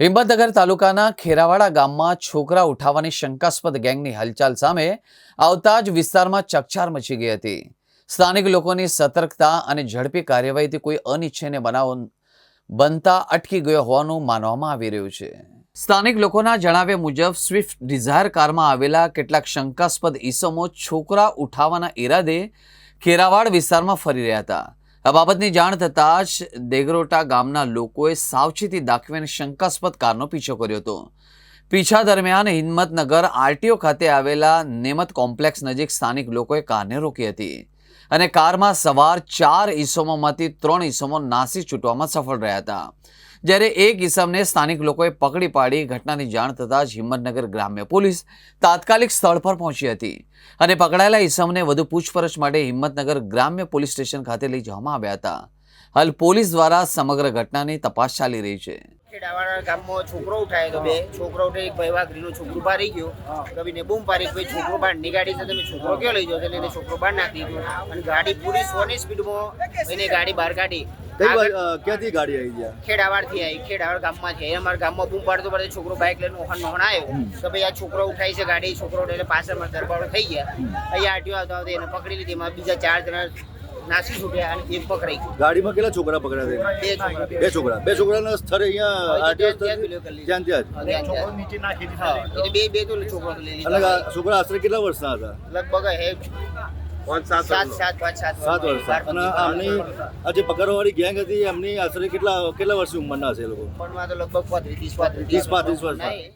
હિંમતનગર તાલુકાના ખેરાવાડા ગામમાં છોકરા ઉઠાવવાની શંકાસ્પદ ગેંગની હલચાલ સામે આવતા જ વિસ્તારમાં ચકચાર મચી ગઈ હતી. સ્થાનિક લોકોની સતર્કતા અને ઝડપી કાર્યવાહીથી કોઈ અનિચ્છનીય બનાવ બનતા અટકી ગયો હોવાનું માનવામાં આવી રહ્યું છે. સ્થાનિક લોકોના જણાવ્યા મુજબ, સ્વિફ્ટ ડિઝાયર કારમાં આવેલા કેટલાક શંકાસ્પદ ઈસમો છોકરા ઉઠાવવાના ઈરાદે ખેરાવાડ વિસ્તારમાં ફરી રહ્યા હતા. આ બાબતની જાણ થતાં જ દેગરોટા ગામના લોકોએ સાવચેતી દાખવીને શંકાસ્પદ કારનો પીછો કર્યો હતો. પીછા દરમિયાન હિંમતનગર આરટીઓ ખાતે આવેલા નેમત કોમ્પ્લેક્સ નજીક સ્થાનિક લોકોએ કારને રોકી હતી. અને કારમાં સવાર ચાર ઈસમોમાંથી ત્રણ ઈસમો નાસી છૂટવામાં સફળ રહ્યા હતા. જ્યારે એક ઈસમને સ્થાનિક લોકોએ પકડી પાડી, ઘટનાની જાણ થતાં જ હિંમતનગર ગ્રામ્ય પોલીસ તાત્કાલિક સ્થળ પર પહોંચી હતી અને પકડાયેલા ઈસમને વધુ પૂછપરછ માટે હિંમતનગર ગ્રામ્ય પોલીસ સ્ટેશન ખાતે લઈ જવામાં આવ્યા હતા. હાલ પોલીસ દ્વારા સમગ્ર ઘટનાની તપાસ ચાલી રહી છે. ખેડાવાળા ગામમાં છોકરો ઉઠાયો તો બે. છોકરો ઉઠે એક ભાઈ વાઘરીનો છોકરો પારી ગયો. કવિને બૂમ પારી ભાઈ છોકરો બહાર ગાડી તમે છોકરો કયો લઈ જાઓ એટલે એને છોકરો બહાર નાખી દીધો. અને ગાડી પૂરી સોની સ્પીડમાં એને ગાડી બહાર કાઢી. ક્યાંથી ગાડી આવી ગયા? ખેડાવાડથી આવી. ખેડાવાડ ગામમાં છે. અમારા ગામમાં બૂમ પાડતો પડે છોકરો બાઇક લઈને ઓહન નોહણ આવ્યો. તો ભાઈ આ છોકરો ઉઠાય છે ગાડી. છોકરો એટલે પાછળમાં દરબારો થઈ ગયા. અહીંયા આરટીઓ આવતા આવતા એને પકડી લીધી. એમાં બીજા ચાર જણા નાસી છૂટ્યા અને એક પકડાઈ ગયું ગાડીમાં કેટલા છોકરા પકડ્યા બે છોકરા. બે છોકરા. બે છોકરાના સ્થળે અહીંયા આરટીઓ ત્યાં. ત્યાં નીચે નાખી દીધા. એટલે બે બે તો છોકરા લઈ લીધા. છોકરા આશરે કેટલા વર્ષના હતા? લગભગ હે સાત વર્ષ અને આમની આ જે પકડવાવાળી ગેંગ હતી એમની આશરે કેટલા કેટલા વર્ષની ઉંમરના હશે એ લોકો? પણ તો લગભગ પાંત્રીસ ત્રીસ પાંત્રીસ ત્રીસ પાંત્રીસ વર્ષના. નહીં.